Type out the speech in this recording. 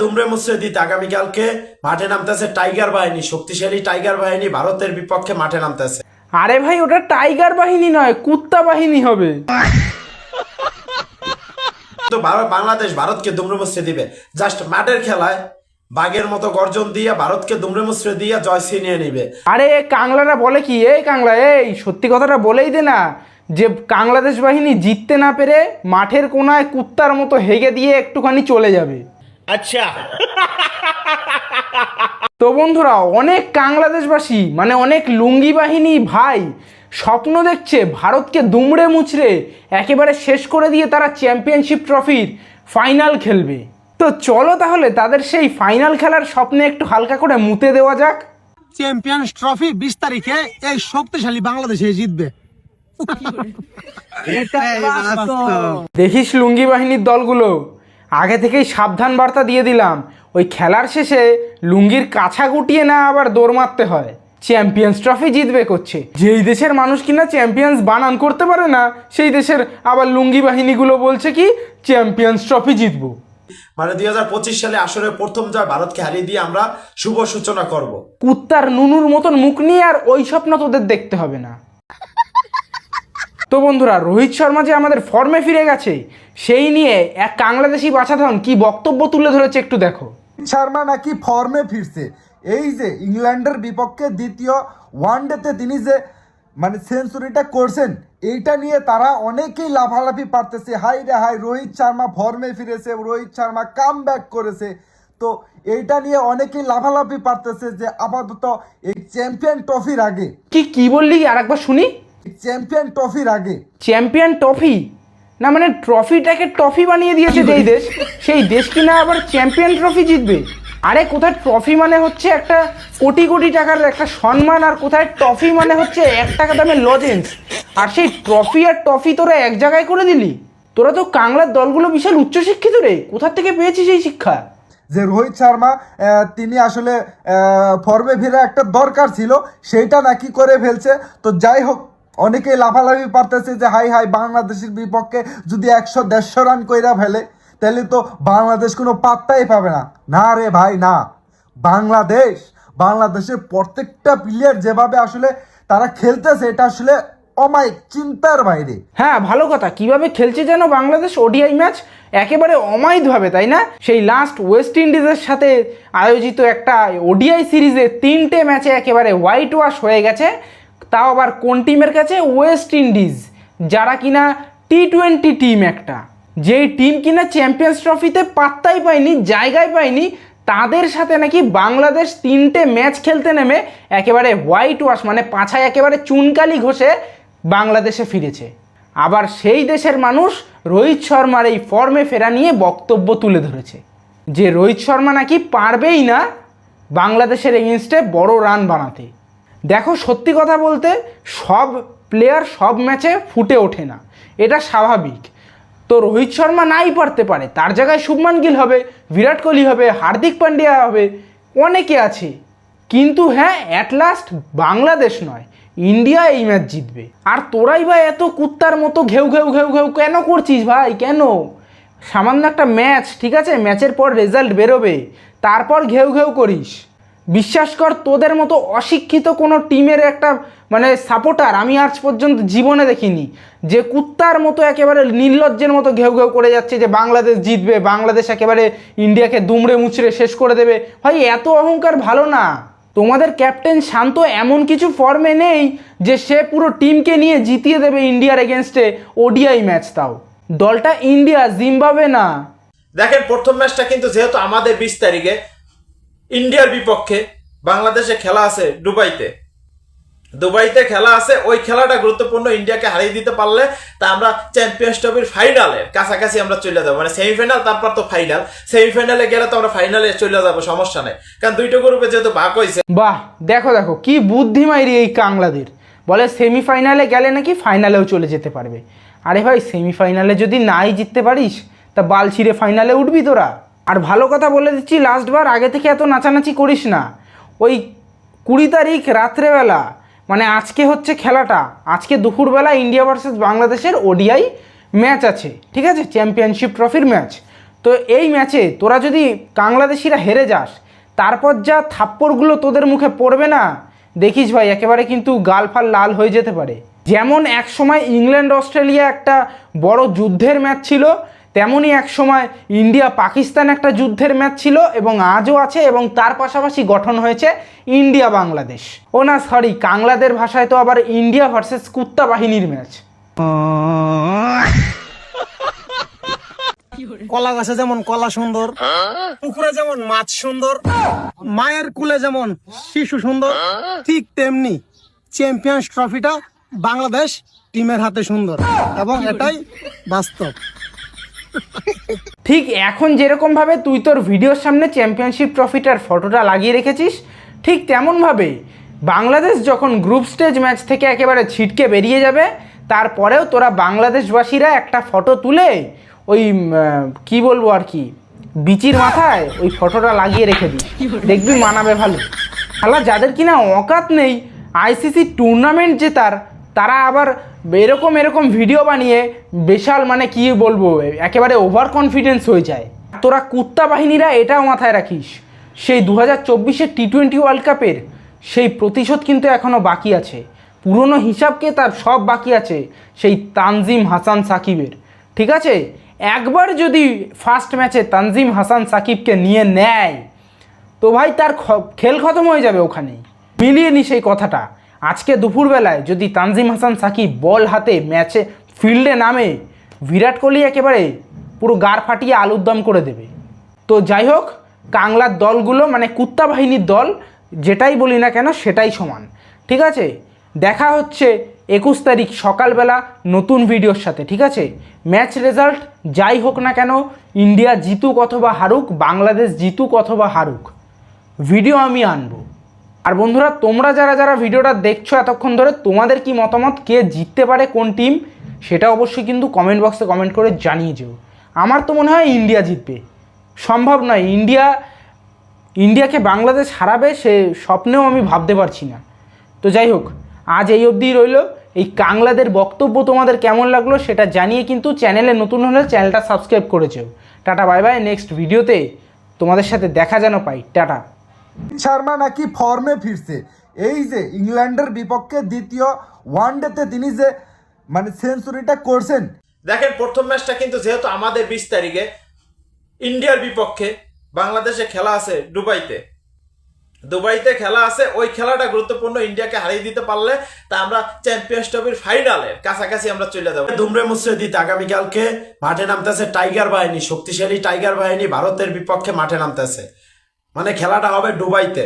দুমড়ে মুচড়ে দিতে আগামীকালকে মাঠে নামতেছে টাইগার বাহিনী শক্তিশালী টাইগার বাহিনী ভারতের বিপক্ষে মাঠে নামতেছে। আরে ভাই ওটা টাইগার বাহিনী নয় কুত্তা বাহিনী হবে। তো বাংলাদেশ ভারতকে দুমড়ে মুচড়ে দিবে। জাস্ট মাঠের খেলায় বাঘের মতো গর্জন দিয়ে ভারতকে দুমড়ে মুচড়ে দিয়ে জয় ছিনিয়ে নিবে। আরে কাংলারা বলে কি? এই কাংলা এই সত্যি কথাটা বলেই দে না। যে বাংলাদেশ বাহিনী জিততে না পেরে মাঠের কোনায় কুত্তার মতো হেগে দিয়ে একটুখানি চলে যাবে। আচ্ছা। তো বন্ধুরা অনেক বাংলাদেশবাসী মানে অনেক লুঙ্গি বাহিনী ভাই স্বপ্ন দেখছে ভারতকে দুমড়ে মুচড়ে একেবারে শেষ করে দিয়ে তারা চ্যাম্পিয়নশিপ ট্রফির ফাইনাল খেলবে। তো চলো তাহলে তাদের সেই ফাইনাল খেলার স্বপ্নে একটু হালকা করে মুতে দেওয়া যাক। চ্যাম্পিয়ন্স ট্রফি বিশ তারিখে এই শক্তিশালী বাংলাদেশে জিতবে। দেখিস লুঙ্গি বাহিনীর দলগুলো। আগে থেকেই সাবধান বার্তা দিয়ে দিলাম ওই খেলার শেষে লুঙ্গির কাছা গুটিয়ে না আবার দৌড় মারতে হয়। চ্যাম্পিয়ন্স ট্রফি জিতবে করছে যেই দেশের মানুষ কিনা চ্যাম্পিয়ন্স বানান করতে পারে না সেই দেশের আবার লুঙ্গি বাহিনীগুলো বলছে কি চ্যাম্পিয়ন্স ট্রফি জিতবো। মানে দুই হাজার পঁচিশ সালে আসলে প্রথম জয় ভারতকে হারিয়ে দিয়ে আমরা শুভ সূচনা করব। কুত্তার নুনুর মতন মুখ নিয়ে আর ওই স্বপ্ন তোদের দেখতে হবে না। তো বন্ধুরা রোহিত শর্মা যে আমাদের ফর্মে ফিরে গেছে সেই নিয়ে এক বাংলাদেশি বাছাধন কি বক্তব্য তুলে ধরেছে একটু দেখো। শর্মা নাকি ফর্মে ফিরছে? এই যে ইংল্যান্ডের বিপক্ষে দ্বিতীয় ওয়ানডেতে তিনি যে মানে সেঞ্চুরিটা করছেন এইটা নিয়ে তারা অনেকেই লাফালাফি পারতেছে। হাই রে হাই রোহিত শর্মা ফর্মে ফিরেছে রোহিত শর্মা কাম ব্যাক করেছে। তো এইটা নিয়ে অনেকেই লাফালাফি পারতেছে যে আপাতত এই চ্যাম্পিয়ন ট্রফির আগে। কি কি বললি? আর একবার শুনি। চ্যাম্পিয়ন ট্রফির আগে। চ্যাম্পিয়ন ট্রফি না মানে ট্রফিটাকে ট্রফি বানিয়ে দিয়েছে যেই দেশ সেই দেশ কিনা আবার চ্যাম্পিয়ন ট্রফি জিতবে? আরে কোথায় ট্রফি মানে হচ্ছে একটা কোটি কোটি টাকার একটা সম্মান আর কোথায় ট্রফি মানে হচ্ছে এক টাকা দামের লজেন্স আর সেই ট্রফি আর ট্রফি তোরা এক জায়গায় করে দিলি? তোরা তো কাংলার দলগুলো বিশাল উচ্চশিক্ষিত রে। কোথা থেকে পেয়েছিস এই শিক্ষা? যে রোহিত শর্মা তিনি আসলে ফর্মে ফিরে একটা দরকার ছিল সেইটা নাকি করে ফেলছে। তো যাই হোক অনেকেই লাফালাফি পারতেছে যে, হাই হাই, বাংলাদেশের বিপক্ষে যদি একশো দেড়শো রান কইরা ফেলে তাহলে তো বাংলাদেশ কোনো পাত্তাই পাবে না। না রে ভাই, না। বাংলাদেশ, বাংলাদেশের প্রত্যেকটা প্লেয়ার যেভাবে আসলে তারা খেলতেছে, এটা আসলে অমায়িক চিন্তার বাইরে। হ্যাঁ ভালো কথা। কীভাবে খেলছে যেন বাংলাদেশ ওডিআই ম্যাচ একেবারে অমায়িকভাবে, তাই না? সেই লাস্ট ওয়েস্ট ইন্ডিজের সাথে আয়োজিত একটা ওডিআই সিরিজে তিনটে ম্যাচে একেবারে হোয়াইট ওয়াশ হয়ে গেছে। তাও আবার কোন টিমের কাছে? ওয়েস্ট ইন্ডিজ যারা কিনা টি টোয়েন্টি টিম একটা। যেই টিম কিনা চ্যাম্পিয়ন্স ট্রফিতে পাত্তাই পায়নি, জায়গায় পায়নি, তাদের সাথে নাকি বাংলাদেশ তিনটে ম্যাচ খেলতে নেমে একেবারে হোয়াইট ওয়াশ মানে পাছায় একেবারে চুনকালি ঘষে বাংলাদেশে ফিরেছে। আবার সেই দেশের মানুষ রোহিত শর্মার এই ফর্মে ফেরা নিয়ে বক্তব্য তুলে ধরেছে। যে রোহিত শর্মা নাকি পারবেই না বাংলাদেশের এগেনস্টে বড় রান বানাতে। দেখো সত্যি কথা বলতে সব প্লেয়ার সব ম্যাচে ফুটে ওঠে না। এটা স্বাভাবিক। তো রোহিত শর্মা নাই পারতে পারে, তার জায়গায় শুভমান গিল হবে, বিরাট কোহলি হবে, হার্দিক পান্ডিয়া হবে, অনেকে আছে। কিন্তু হ্যাঁ অ্যাট লাস্ট বাংলাদেশ নয়, ইন্ডিয়া এই ম্যাচ জিতবে। আর তোরাই ভাই এত কুত্তার মতো ঘেউ ঘেউ ঘেউ ঘেউ কেন করছিস ভাই, কেন? সামান্য একটা ম্যাচ ঠিক আছে? ম্যাচের পর রেজাল্ট বেরোবে, তারপর ঘেউ ঘেউ করিস। বিশ্বাস কর, তোদের মতো অশিক্ষিত কোনো টিমের একটা মানে সাপোর্টার আমি আজ পর্যন্ত জীবনে দেখিনি। যে কুত্তার মতো একেবারে নির্লজ্জের মতো ঘেউ ঘেউ করে যাচ্ছে যে বাংলাদেশ জিতবে, বাংলাদেশ একেবারে ইন্ডিয়াকে দুমড়ে মুচড়ে শেষ করে দেবে। ভাই, এত অহংকার ভালো না। তোমাদের ক্যাপ্টেন শান্ত এমন কিছু ফর্মে নেই যে সে পুরো টিমকে নিয়ে জিতিয়ে দেবে ইন্ডিয়ার এগেনস্টে ওডিআই ম্যাচ তাও। দলটা ইন্ডিয়া জিম্বাবে না। দেখেন, প্রথম ম্যাচটা কিন্তু যেহেতু আমাদের বিশ তারিখে ইন্ডিয়ার বিপক্ষে বাংলাদেশে খেলা আছে দুবাইতে। দুবাইতে খেলা আছে, ওই খেলাটা গুরুত্বপূর্ণ ইন্ডিয়াকে হারিয়ে দিতে পারলে তা আমরা চ্যাম্পিয়ন্স ট্রফির ফাইনালের কাছাকাছি আমরা চলে যাব। মানে সেমিফাইনাল তারপর তো ফাইনাল সেমিফাইনালে গেলে তো আমরা ফাইনালে চলে যাব, সমস্যা নেই। কারণ দুইটা গ্রুপে যেহেতু ভাগ হয়েছে। বাহ, দেখো দেখো, কি বুদ্ধি মাইরি এই কাংলাদের। বলে সেমিফাইনালে গেলে নাকি ফাইনালেও চলে যেতে পারবে। আরে ভাই সেমিফাইনালে যদি নাই জিততে পারিস, তা বাল ছিঁড়ে ফাইনালে উঠবি তোরা। আর ভালো কথা বলে দিচ্ছি লাস্টবার আগে থেকে এত নাচানাচি করিস না। ওই কুড়ি তারিখ রাত্রেবেলা মানে আজকে হচ্ছে খেলাটা, আজকে দুপুরবেলা ইন্ডিয়া ভার্সেস বাংলাদেশের ওডিআই ম্যাচ আছে, ঠিক আছে? চ্যাম্পিয়নশিপ ট্রফির ম্যাচ তো এই ম্যাচে তোরা যদি বাংলাদেশিরা হেরে যাস, তারপর যা থাপ্পড়গুলো তোদের মুখে পড়বে না, দেখিস ভাই, একেবারে কিন্তু গাল ফাল লাল হয়ে যেতে পারে। যেমন এক সময় ইংল্যান্ড অস্ট্রেলিয়া একটা বড় যুদ্ধের ম্যাচ ছিল তেমনই এক সময় ইন্ডিয়া পাকিস্তান একটা যুদ্ধের ম্যাচ ছিল এবং আজও আছে এবং তার পাশাপাশি গঠন হয়েছে ইন্ডিয়া বাংলাদেশ। ও না সরি কাংলাদের ভাষায় তো আবার ইন্ডিয়া ভার্সেস কুত্তা বাহিনীর ম্যাচ। কলা গাছে যেমন কলা সুন্দর, পুকুরে যেমন মাছ সুন্দর, মায়ের কুলে যেমন শিশু সুন্দর, ঠিক তেমনি চ্যাম্পিয়ন্স ট্রফিটা বাংলাদেশ টিমের হাতে সুন্দর এবং এটাই বাস্তব। ঠিক এখন যেরকমভাবে তুই তোর ভিডিওর সামনে চ্যাম্পিয়নশিপ ট্রফিটার ফটোটা লাগিয়ে রেখেছিস, ঠিক তেমনভাবে বাংলাদেশ যখন গ্রুপ স্টেজ ম্যাচ থেকে একেবারে ছিটকে বেরিয়ে যাবে, তারপরেও তোরা বাংলাদেশবাসীরা একটা ফটো তুলে ওই কি বলব আর কি, বিচির মাথায় ওই ফটোটা লাগিয়ে রেখে দিস। দেখবি মানাবে ভালো। খেলা যাদের কিনা অকাত নেই আইসিসি টুর্নামেন্ট জেতার, তারা আবার এরকম এরকম ভিডিও বানিয়ে বিশাল মানে কি বলব, একেবারে ওভার কনফিডেন্স হয়ে যায়। তোরা কুত্তা বাহিনীরা এটাও মাথায় রাখিস, সেই দু হাজার চব্বিশের টি টোয়েন্টি ওয়ার্ল্ড কাপের সেই প্রতিশোধ কিন্তু এখনও বাকি আছে। পুরনো হিসাবকে তার সব বাকি আছে, সেই তানজিম হাসান সাকিবের। ঠিক আছে? একবার যদি ফার্স্ট ম্যাচে তানজিম হাসান সাকিবকে নিয়ে নেয়, তো ভাই তার খেল খতম হয়ে যাবে ওখানেই। মিলিয়ে নি সেই কথাটা। আজকে দুপুরবেলায় যদি তানজিম হাসান সাকিব বল হাতে ম্যাচে ফিল্ডে নামে, বিরাট কোহলি একেবারে পুরো গার ফাটিয়ে আলুর দম করে দেবে। তো যাই হোক, কাংলার দলগুলো মানে কুত্তা বাহিনীর দল, যেটাই বলি না কেন, সেটাই সমান। ঠিক আছে? দেখা হচ্ছে একুশ তারিখ সকালবেলা নতুন ভিডিওর সাথে, ঠিক আছে? ম্যাচ রেজাল্ট যাই হোক না কেন, ইন্ডিয়া জিতুক অথবা হারুক, বাংলাদেশ জিতুক অথবা হারুক। ভিডিও আমি আনব। আর বন্ধুরা, তোমরা যারা যারা ভিডিওটা দেখছ এতক্ষণ ধরে, তোমাদের কি মতামত? কে জিততে পারে, কোন টিম সেটা অবশ্যই কিন্তু কমেন্ট বক্সে কমেন্ট করে জানিয়ে যেও। আমার তো মনে হয় ইন্ডিয়া জিতবে। সম্ভব নয়। ইন্ডিয়া, ইন্ডিয়াকে বাংলাদেশ হারাবে, সে স্বপ্নেও আমি ভাবতে পারছি না। তো যাই হোক, আজ এই অবধিই রইল। এই কাংলাদের বক্তব্য তোমাদের কেমন লাগল সেটা জানিয়ে কিন্তু চ্যানেলে নতুন হলে চ্যানেলটা সাবস্ক্রাইব করেছ টাটা বাই বাই নেক্সট ভিডিওতে তোমাদের সাথে দেখা যেন পাই। টাটা। শর্মা নাকি ফর্মে ফিরছে। এই যে ইংল্যান্ডের বিপক্ষে দ্বিতীয় ওয়ানডেতে তিনি যে মানে সেঞ্চুরিটা করছেন। দেখেন, প্রথম ম্যাচটা কিন্তু যেহেতু আমাদের বিশ তারিখে, ইন্ডিয়ার বিপক্ষে বাংলাদেশে খেলা আছে দুবাইতে। দুবাইতে খেলা আছে, ওই খেলাটা গুরুত্বপূর্ণ ইন্ডিয়াকে হারিয়ে দিতে পারলে তা আমরা চ্যাম্পিয়ন্স ট্রফির ফাইনালের কাছাকাছি আমরা চলে যাব। দুমরে মুসরেদিত আগামীকালকে মাঠে নামতেছে টাইগার বাহিনী, শক্তিশালী টাইগার বাহিনী ভারতের বিপক্ষে মাঠে নামতেছে। মানে খেলাটা হবে দুবাইতে।